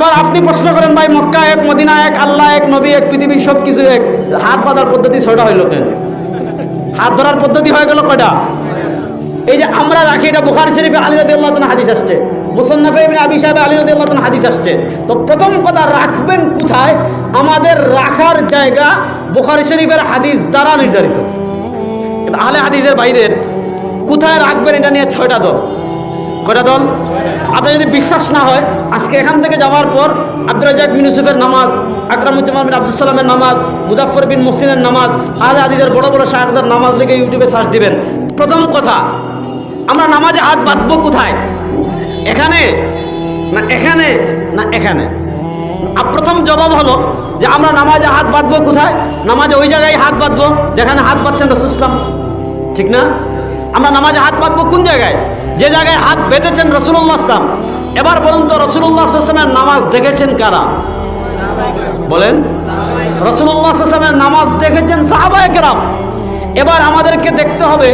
এবার আপনি প্রশ্ন করেন, ভাই, মক্কা এক, মদিনা এক, আল্লাহ এক, নবী এক, পৃথিবী সব কিছু এক। হাত বাঁধার পদ্ধতি ছয়টা হইল কেন? হাত ধরার পদ্ধতি হয়ে গেল কয়টা? এই যে আমরা রাখি, এটা বুখার শরীফে আলী রাদিয়াল্লাহু তাআলা হাদিস আসছে। মুসান্নাফে ইবনে আবি সাহেব আলী রাদিয়াল্লাহু তাআলা হাদিস আসছে। তো প্রথম কথা, রাখবেন কোথায়? আমাদের রাখার জায়গা বুখারী শরীফের হাদিস দ্বারা নির্ধারিত। আহলে হাদিসের বাইরের কোথায় রাখবেন এটা নিয়ে ছয়টা দল? কয়টা দল? আপনার যদি বিশ্বাস না হয়, আজকে এখান থেকে যাওয়ার পর আব্দুল রাজাক বিন ইউসুফের নামাজ, আকরামুজ্জামান বিন আব্দুল সালামের নামাজ মুজাফর বিন মুসলিনের নামাজ, আহলে আদিদের বড় বড় শাহদের নামাজ লিখে ইউটিউবে সার্চ দিবেন। প্রথম কথা, আমরা নামাজে হাত বাঁধবো কোথায়? এখানে না এখানে না এখানে? প্রথম জবাব হলো যে আমরা নামাজে হাত বাঁধবো কোথায়? নামাজে ওই জায়গায় হাত বাঁধবো যেখানে হাত বাঁধছেন রসুসলাম ঠিক না? আমরা নামাজে হাত বাঁধবো কোন জায়গায়? যে জায়গায় হাত বেঁধেছেন রসুল্লাহ আসলাম এবার বলুন তো রসুল্লাহ নামাজ দেখেছেন কারা? বলেন, রসুল্লাহ নামাজ দেখেছেন সাহাবায় কেরাম। এবার আমাদেরকে দেখতে হবে,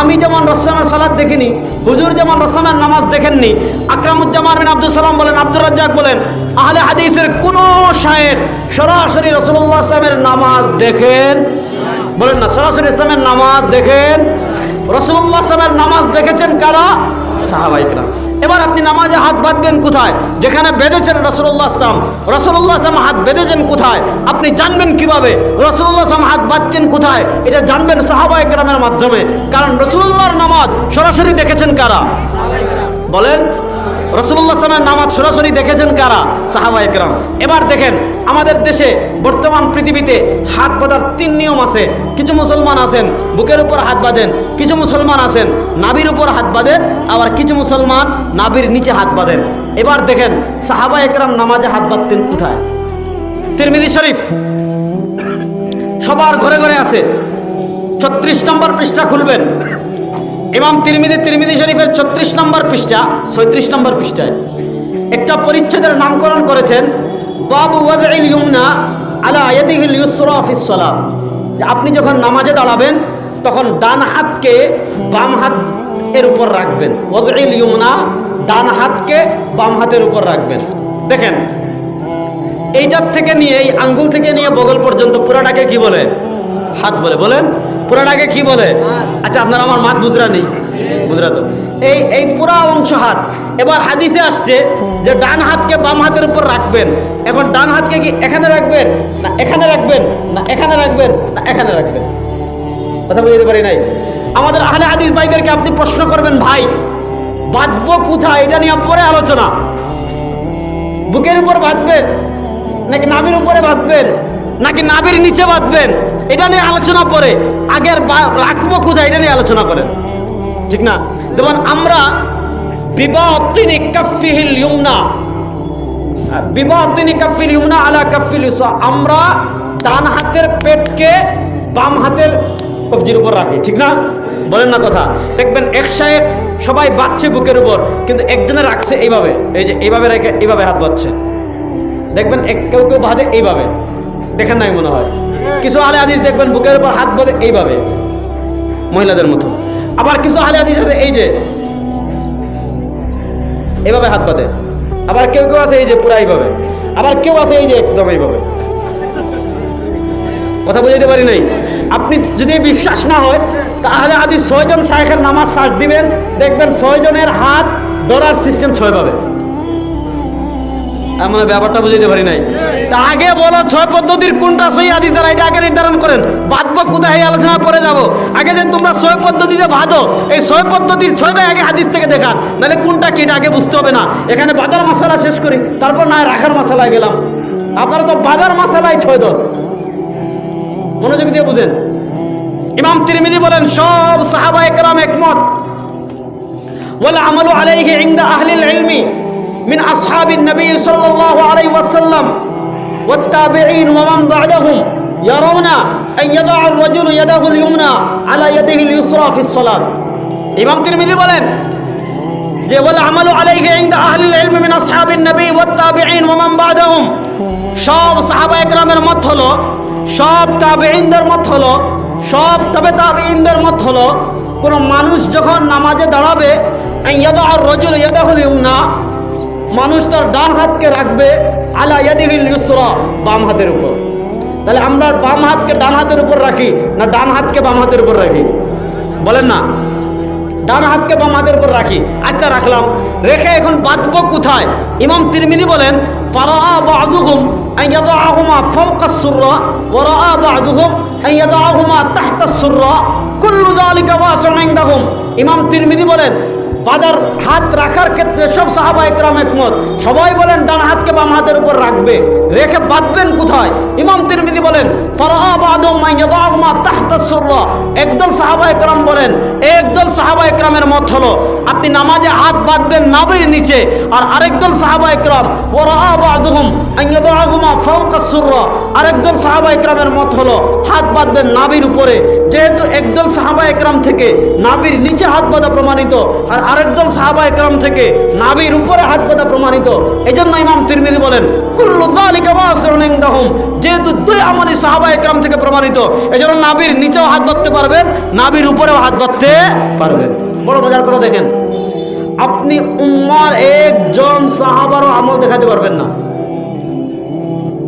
আমি যেমন রসলামের সালাদ দেখিনি, হুজুর যেমন রসলামের নামাজ দেখেননি, আকরামুজ্জামান বিন আব্দুল সালাম বলেন, আব্দুর রাজ্জাক বলেন, আহলে হাদিসের কোন শায়েখ সরাসরি রসুল্লাহ আসলামের নামাজ দেখেন বলেন না, সরাসরি ইসলামের নামাজ দেখেন। রসুল্লাহ আসলামের নামাজ দেখেছেন কারা? সাহাবাইকরা এবার আপনি নামাজে হাত বাঁধবেন কোথায়? যেখানে বেঁধেছেন রসুল্লাহ আসলাম রসুল্লাহ আসলাম হাত বেঁধেছেন কোথায়? আপনি জানবেন কীভাবে? রসুল্লাহ আসলাম হাত বাঁধছেন কোথায়? এটা জানবেন সাহাবা একরামের মাধ্যমে। কারণ রসুল্লাহর নামাজ সরাসরি দেখেছেন কারা? বলেন রসুল্লাহ আসলামের নামাজ সরাসরি দেখেছেন কারা? সাহাবা একরাম। এবার দেখেন, আমাদের দেশে বর্তমান পৃথিবীতে হাত বাঁধার তিন নিয়ম আছে। কিছু মুসলমান আছেন, বুকের উপর হাত বাঁধেন, কিছু মুসলমান আছেন নাবির উপর হাত বাঁধেন, আবার কিছু মুসলমান নাবির নিচে হাত বাঁধেন। এবার দেখেন, সাহাবা একরাম নামাজে হাত বাঁধতেন কোথায়? তিরমিদি শরীফ। সবার ঘরে ঘরে আছে। ছত্রিশ নম্বর পৃষ্ঠা খুলবেন। ইমাম তিরমিদি তিরমিদি শরীফের ছত্রিশ নম্বর পৃষ্ঠা, ছয়ত্রিশ নম্বর পৃষ্ঠায় একটা পরিচ্ছেদের নামকরণ করেছেন, বাবু ইউমনা আলা আপনি যখন নামাজে দাঁড়াবেন, তখন ডান হাতকে বাম হাত এর উপর রাখবেন। ওয়াদইল ইউমনা ডান হাতকে বাম হাতের উপর রাখবেন। দেখেন, এইটার থেকে নিয়ে, এই আঙ্গুল থেকে নিয়ে বগল পর্যন্ত পুরাটাকে কি বলে? হাত বলে। বলেন পুরাটাকে কি বলে? আচ্ছা আপনার আমার মাত বুঝরা নেই। বুঝরা তো। এই এই পুরা অংশ হাত। এবার হাদিসে আসছে যে ডান হাতকে বাম হাতের উপর রাখবেন। এখন ডান হাতকে কি এখানে রাখবেন না এখানে রাখবেন না এখানে রাখবেন না এখানে রাখবেন? কথা বুঝতে পারি নাই? আমাদের আহলে হাদিস ভাইদেরকে আপনি প্রশ্ন করবেন ভাই বাঁধবো কোথায়? এটা নিয়ে পরে আলোচনা। বুকের উপর বাঁধবেন নাকি নামের উপরে বাঁধবেন? নাকি নাবির নিচে বাঁধবেন? এটা নিয়ে আলোচনা পরে আগের রাখব কোথায়? এটা নিয়ে আলোচনা করেন। ঠিক না? যেমন আমরা বিবাহ তিনি কাফিহিল ইউমনা। বিবাহ তিনি কাফিল ইউমনা আলা কাফিল আমরা ডান হাতের পেটকে বাম হাতের কবজির উপর রাখি। ঠিক না? বলেন না কথা। দেখবেন এক সাহেব সবাই বাঁচছে বুকের উপর, কিন্তু একজনে রাখছে এইভাবে। এই যে, এইভাবে রেখে এইভাবে হাত বাঁধছে। দেখবেন এক কেউ কেউ বাঁধে এইভাবে। দেখেন নাই মনে হয়। কিছু আলে আদিস দেখবেন বুকের উপর হাত বাঁধে এইভাবে, মহিলাদের মতো। আবার কিছু আলে আদিস আছে এই যে এইভাবে হাত বাঁধে। আবার কেউ কেউ আছে এই যে পুরা এইভাবে। আবার কেউ আছে এই যে একদম এইভাবে। কথা বুঝাইতে পারি নাই? আপনি যদি বিশ্বাস না হয় তাহলে আদি ছয়জন শায়েখের নামাজ সার্চ দিবেন। দেখবেন ছয়জনের হাত ধরার সিস্টেম ছয় পাবে আমরা ব্যাপারটা বুঝাইতে পারি নাই? তা আগে বলো ছয় পদ্ধতির কোনটা সহি আদি দ্বারা? এটা আগে নির্ধারণ করেন। বাদবা কোথায় আলোচনা পরে যাব। আগে যে তোমরা ছয় পদ্ধতিতে বাঁধো এই ছয় পদ্ধতির ছয়টাই আগে হাদিস থেকে দেখান। নাহলে কোনটা কি, এটা আগে বুঝতে হবে না। এখানে বাদার মশলা শেষ করি, তারপর না রাখার মশলায় গেলাম। আপনারা তো বাজার মশলায় ছয় দল। মনোযোগ দিয়ে বুঝেন। ইমাম তিরমিজি বলেন, সব সাহাবা একরাম একমত। ওয়াল আমালু আলাইহি ইনদা আহলিল ইলমি মিন আসহাবিন নবী সাল্লাল্লাহু আলাইহি ওয়াসাল্লাম। والتابعين ومن بعدهم يرون أن يضع الرجل يده اليمنى على يده اليسرى في الصلاة ইমাম তিরমিজি বলেন যে ওয়াল আমালু আলাইহি ইনদা আহলিল ইলমি মিন আসহাবিন নবী ওয়াত তাবিঈন ওয়া মান বা'দাহুম সব সাহাবা একরামের মত হলো সব তাবেইনদের মত হলো সব তবে তাবেইনদের মত হলো কোন মানুষ যখন নামাজে দাঁড়াবে ইয়াদা আর রজুল ইয়াদাহুল ইউমনা মানুষ তার ডান হাতকে রাখবে আলা ইয়াদিহিল ইউসরা, বাম হাতের উপর। তাহলে আমরা বাম হাতকে ডান হাতের উপর রাখি না ডান হাতকে বাম হাতের উপর রাখি? বলেন না। ডান হাতকে বাম হাতের উপর রাখি। আচ্ছা রাখলাম। রেখে এখন বাঁধবো কোথায়? ইমাম তিরমিদি বলেন, ফারাআ বা'দুহুম আন ইয়াদাহুমা ফাওকা সুররা ওয়া রাআ বা'দুহুম আন ইয়াদাহুমা তাহতা সুররা। কুল্লু যালিকা ওয়াসি'un ইনদাহুম। ইমাম তিরমিদি বলেন বাদার হাত রাখার ক্ষেত্রে সব সাহাবা একরাম একমত। সবাই বলেন, ডান হাতকে বাম হাতের উপর রাখবে। রেখে বাঁধবেন কোথায়? ইমাম তিরমিদি বলেন একদল সাহাবা একরাম বলেন, একদল সাহাবা একরামের মত হলো, আপনি নামাজে হাত বাঁধবেন নাবের নিচে, আর আরেকদল সাহাবা একরাম আরেকদল সাহাবা একরামের মত হলো, হাত বাঁধবেন নাবির উপরে। যেহেতু একদল সাহাবা একরাম থেকে নাবির নিচে হাত বাঁধা প্রমাণিত, আর আরেকদল সাহাবা একরাম থেকে নাবির উপরে হাত বাঁধা প্রমাণিত। এই জন্য ইমাম তিরমিজি বলেন যেহেতু দুই আমালি সাহাবা একরাম থেকে প্রমাণিত, এজন্য নাবির নিচেও হাত বাঁধতে পারবেন নাবির উপরেও হাত বাঁধতে পারবেন। বড় মজার কথা দেখেন, আপনি উম্মার একজন সাহাবারও আমল দেখাতে পারবেন না।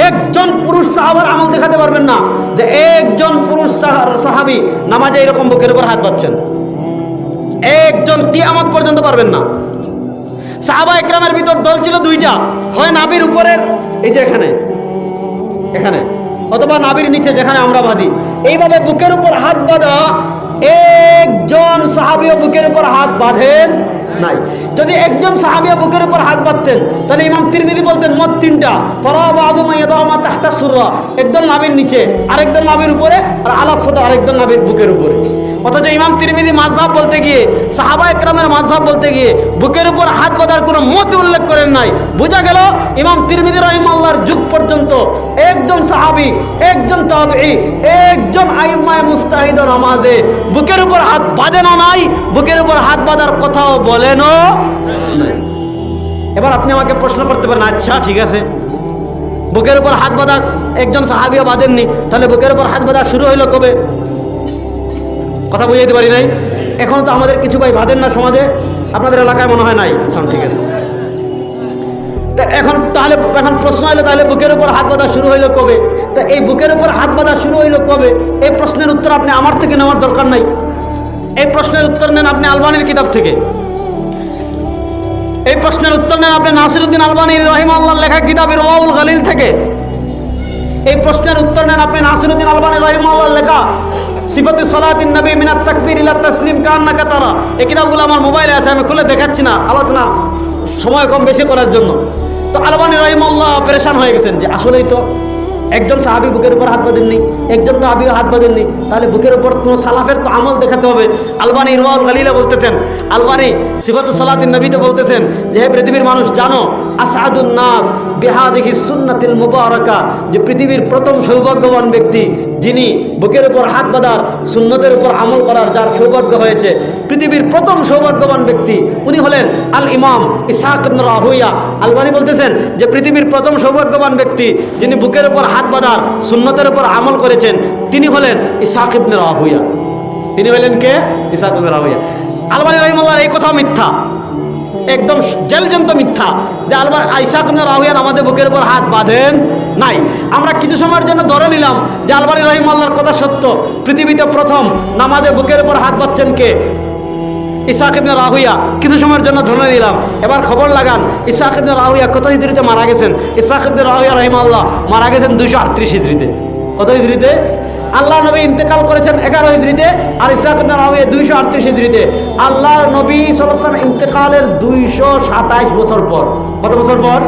একজন পুরুষ সাহাবার আমল দেখাতে পারবেন না যে একজন পুরুষ সাহা- সাহাবী নামাজে এরকম বুকের উপর হাত বাঁধছেন। একজন কিয়ামত পর্যন্ত পারবেন না। সাহাবা একরামের ভিতর দল ছিল দুইটা। হয় নাবির উপরের, এই যে এখানে এখানে, অথবা নাবির নিচে যেখানে আমরা বাঁধি। এইভাবে বুকের উপর হাত বাঁধা, একজন সাহাবিও বুকের উপর হাত বাঁধেন নাই। যদি একজন সাহাবিয়া বুকের উপর হাত বাঁধতেন, তাহলে ইমাম তিরমিদি বলতেন, মত তিনটা। ফরাব তাহতা সুররা। একদম নাবির নিচে, আরেকদম নাবির উপরে, আর আলাস আরেকদম নাবির বুকের উপরে। অথচ ইমাম তিরমিদি মাযহাব বলতে গিয়ে, সাহাবা একরামের মাযহাব বলতে গিয়ে, বুকের উপর হাত বাঁধার কোনো মত উল্লেখ করেন নাই। বোঝা গেল, ইমাম তিরমিদি রহিমাল্লাহর যুগ পর্যন্ত একজন সাহাবি, একজন তাবিঈ, একজন আইম্মায়ে মুস্তাহিদ নামাজে বুকের উপর হাত বাঁধেনও নাই। বুকের উপর হাত বাঁধার কথাও বলেনও এবার আপনি আমাকে প্রশ্ন করতে পারেন আচ্ছা ঠিক আছে। বুকের উপর হাত বাঁধা, একজন সাহাবিও বাঁধেননি। তাহলে বুকের উপর হাত বাঁধা শুরু হইল কবে? কথা বুঝাইতে পারি নাই? এখন তো আমাদের কিছু ভাই বাঁধেন না সমাজে। আপনাদের এলাকায় মনে হয় নাই। ঠিক আছে। তা এখন তাহলে, এখন প্রশ্ন হলো তাহলে বুকের উপর হাত বাঁধা শুরু হইল কবে? তা এই বুকের উপর হাত বাঁধা শুরু হইল কবে? এই প্রশ্নের উত্তর আপনি আমার থেকে নেওয়ার দরকার নাই। এই প্রশ্নের উত্তর নেন আপনি আলবানির কিতাব থেকে। এই প্রশ্নের উত্তর নেন আপনি নাসিরুদ্দিন আলবানির রহিম আল্লাহ লেখা কিতাবের ওয়াউল গালিল থেকে। এই প্রশ্নের উত্তর নেন আপনি নাসিরুদ্দিন আলবানি, রহিমাল্লাহ লেখা, সিফাতে সলাতিন নবী মিনাত তাকবির ইলা তাসলিম না কাতারা এই কিতাবগুলো আমার মোবাইলে আছে, আমি খুলে দেখাচ্ছি না, আলোচনা সময় কম বেশি করার জন্য। তো আলবানি, রহিমাল্লাহ পরেশান হয়ে গেছেন যে আসলেই তো একজন সাহাবি বুকের উপর হাত বাঁধেননি, একজন তো আবিও হাত বাঁধেননি। তাহলে বুকের উপর কোনো সালাফের তো আমল দেখাতে হবে। আলবানি ইরমাউল গালিলা বলতেছেন, আলবানি সিফাত সালাতিন নবীতে বলতেছেন যে, হে পৃথিবীর মানুষ, জানো আসাদুন নাস বিহাদিহি সুন্নাতিল মুবারাকা, যে পৃথিবীর প্রথম সৌভাগ্যবান ব্যক্তি, যিনি বুকের উপর হাত বাঁধার, সুন্নতের উপর আমল করার যার সৌভাগ্য হয়েছে, পৃথিবীর প্রথম সৌভাগ্যবান ব্যক্তি, উনি হলেন আল ইমাম ইবনে রাহুইয়া। আলবানি বলতেছেন যে পৃথিবীর প্রথম সৌভাগ্যবান ব্যক্তি, যিনি বুকের উপর হাত বাঁধার, সুন্নতের উপর আমল করেছেন, তিনি হলেন ইসাক ইবনে রাহুইয়া। তিনি হলেন কে? ইসাক ইবনে রাহুইয়া। আলবানি রহিমাল্লাহর এই কথা মিথ্যা। একদম জেলজন্ত মিথ্যা। যে আলবার আইসাক রাহুয়ান আমাদের বুকের উপর হাত বাঁধেন নাই। আমরা কিছু সময়ের জন্য ধরে নিলাম যে আলবারি রহিম আল্লাহর কথা সত্য। পৃথিবীতে প্রথম নামাজে বুকের উপর হাত বাঁধছেন কে? ইসাক ইবনে রাহুইয়া কিছু সময়ের জন্য ধরে নিলাম। এবার খবর লাগান, ইসাক ইবনে রাহুইয়া কত হিজড়িতে মারা গেছেন? ইসাক ইবনে রাহুইয়া রহিম আল্লাহ মারা গেছেন দুইশো আটত্রিশ হিজড়িতে কত হিজড়িতে আল্লাহ নবী ইন্তেকাল করেছেন এগারো হিজড়িতে আর ইবনে রাহুইয়া দুইশো আটত্রিশ হিজড়িতে আল্লাহ নবী সাল্লাম ইন্তেকালের দুইশো সাতাইশ বছর পর। কত বছর পর?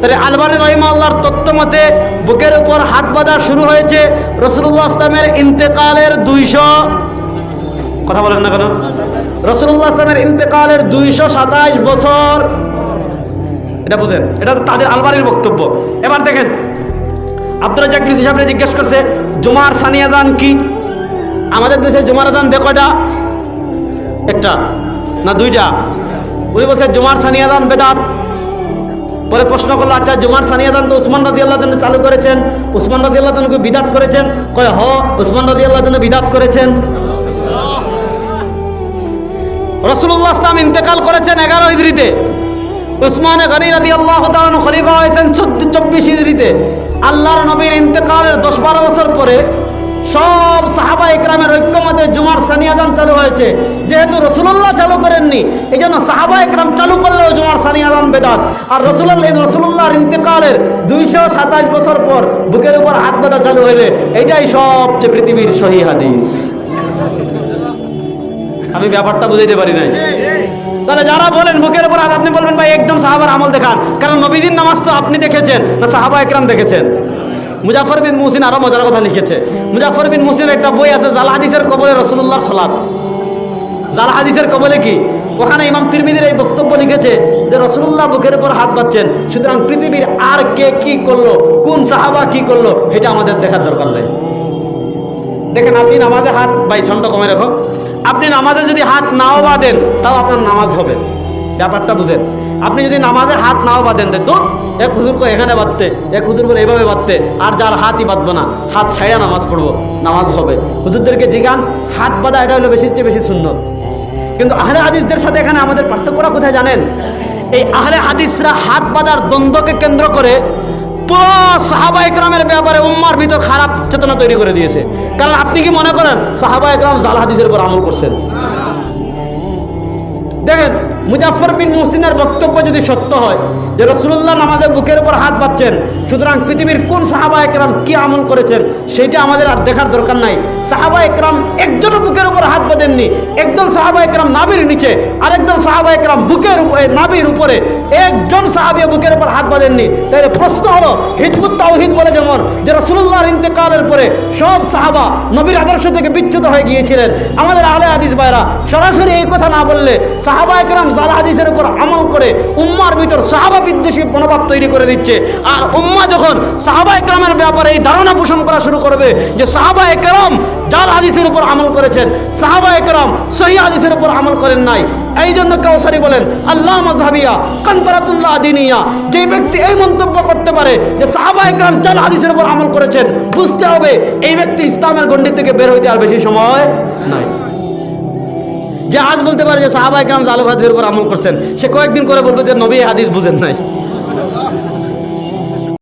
তাহলে আলবানি রহিমা আল্লাহর তত্ত্ব মতে বুকের উপর হাত বাঁধা শুরু হয়েছে রসুল্লাহ আসলামের ইন্তেকালের দুইশো কথা বলেন না কেন? রসুল্লাহ আসলামের ইন্তেকালের দুইশো সাতাইশ বছর। এটা বুঝেন, এটা তাদের আলবানির বক্তব্য। এবার দেখেন আব্দুল রাজাক কৃষি সাহেব জিজ্ঞেস করছে জুমার সানিয়া দান কি? আমাদের দেশে জুমার দান দেখোটা একটা না দুইটা? উনি বলছে, জুমার সানিয়া দান বেদাত। পরে প্রশ্ন করল আচ্ছা জুমার সানিয়া দান তো উসমান রাদি আল্লাহ চালু করেছেন। উসমান রাদি আল্লাহ বিদাত করেছেন? কয়, হ, উসমান রাদি আল্লাহ বিদাত করেছেন। রসুল্লাহ ইসলাম ইন্তেকাল করেছেন এগারো ইদ্রিতে উসমানে গনি রাদি আল্লাহ খলিফা হয়েছেন চব্বিশ হিজরিতে আল্লাহর নবীর ইন্তেকালের দশ বারো বছর পরে সব সাহাবা ইকরামের ঐক্যমতে জুমার সানিয়াদান চালু হয়েছে। যেহেতু রসুল্লাহ চালু করেননি এই জন্য সাহাবা ইকরাম চালু করলেও জুমার সানিয়াদান বেদাত। আর রসুল্লাহ রসুল্লাহর ইন্তেকালের দুইশো সাতাশ বছর পর বুকের উপর হাত বাঁধা চালু হইলে এটাই সবচেয়ে পৃথিবীর সহি হাদিস। আমি ব্যাপারটা বুঝাইতে পারি নাই। তাহলে যারা বলেন বুকের উপর হাত আপনি বলবেন, ভাই, একদম সাহাবার আমল দেখান। কারণ নবীদিন নামাজ তো আপনি দেখেছেন, না সাহাবা একরাম দেখেছেন? মুজাফর বিন মুসিন আরও মজার কথা লিখেছে। মুজাফর বিন মুসিনের একটা বই আছে, জাল হাদিসের কবলে রসুল্লাহর সালাত। জাল হাদিসের কবলে কি? ওখানে ইমাম তিরমিদির এই বক্তব্য লিখেছে যে রসুল্লাহ বুকের উপর হাত পাচ্ছেন সুতরাং পৃথিবীর আর কে কি করল, কোন সাহাবা কি করল, এটা আমাদের দেখার দরকার নেই। দেখেন, আপনি নামাজে হাত বাই সাউন্ডটা কমে রাখো। আপনি নামাজে যদি হাত নাও বাঁধেন, তাও আপনার নামাজ হবে। ব্যাপারটা বুঝেন। আপনি যদি নামাজে হাত নাও বাঁধেন তো এক হুজুর করে এখানে বাঁধতে এক হুজুর করে এইভাবে বাঁধতে, আর যার হাতই বাঁধবো না, হাত ছাইয়া নামাজ পড়ব, নামাজ হবে। হুজুরদেরকে জিগান, হাত বাঁধা এটা হলো বেশির চেয়ে বেশি সুন্দর কিন্তু আহলে হাদিসদের সাথে এখানে আমাদের পার্থক্যটা কোথায় জানেন? এই আহলে হাদিসরা হাত বাঁধার দ্বন্দ্বকে কেন্দ্র করে পুরো সাহাবা একরামের ব্যাপারে উম্মার ভিতর খারাপ চেতনা তৈরি করে দিয়েছে। কারণ আপনি কি মনে করেন, সাহাবা একরাম জাল হাদিসের উপর আমল করছেন? দেখেন মুজাফর বিন মুসিনের বক্তব্য যদি সত্য হয় যে রসুল্লাহ আমাদের বুকের উপর হাত পাচ্ছেন সুতরাং পৃথিবীর কোন সাহাবা একরাম কি আমল করেছেন সেইটা আমাদের আর দেখার দরকার নাই। সাহাবা একরাম একজনও বুকের উপর হাত বাঁধেননি, একজন সাহাবা একরাম নাবির নিচে, আরেকজন সাহাবা একরাম বুকের উপরে নাবির উপরে, একজন সাহাবি বুকের উপর হাত বাঁধেননি। তাহলে প্রশ্ন হলো, হিজবুত তাওহিদ বলে যেমন, যে রসুল্লাহর ইন্তেকালের পরে সব সাহাবা নবীর আদর্শ থেকে বিচ্যুত হয়ে গিয়েছিলেন। আমাদের আলে হাদিস ভাইরা, সরাসরি এই কথা না বললে সাহাবা একরাম জাল হাদিসের উপর আমল করে, উম্মার ভিতর সাহাবা বিদ্বেষী মনোভাব তৈরি করে দিচ্ছে। আর উম্মা যখন সাহাবা একরামের ব্যাপারে এই ধারণা পোষণ করা শুরু করবে যে সাহাবা একরাম জাল হাদিসের উপর আমল করেছেন, সাহাবা একরাম সহি হাদিসের উপর আমল করেন নাই। এই জন্য কাউসারি বলেন আল্লাহ মজহাবিয়া কান্তরাতুল্লাহ দিনিয়া যে ব্যক্তি এই মন্তব্য করতে পারে যে সাহাবা একরাম জাল হাদিসের উপর আমল করেছেন, বুঝতে হবে এই ব্যক্তি ইসলামের গণ্ডি থেকে বের হইতে আর বেশি সময় নাই। যে আজ বলতে পারে যে সাহাবাহিক একরাম জাল হাদিসের উপর আমল করছেন, সে কয়েকদিন করে বলবে যে নবী হাদিস বুঝেন নাই।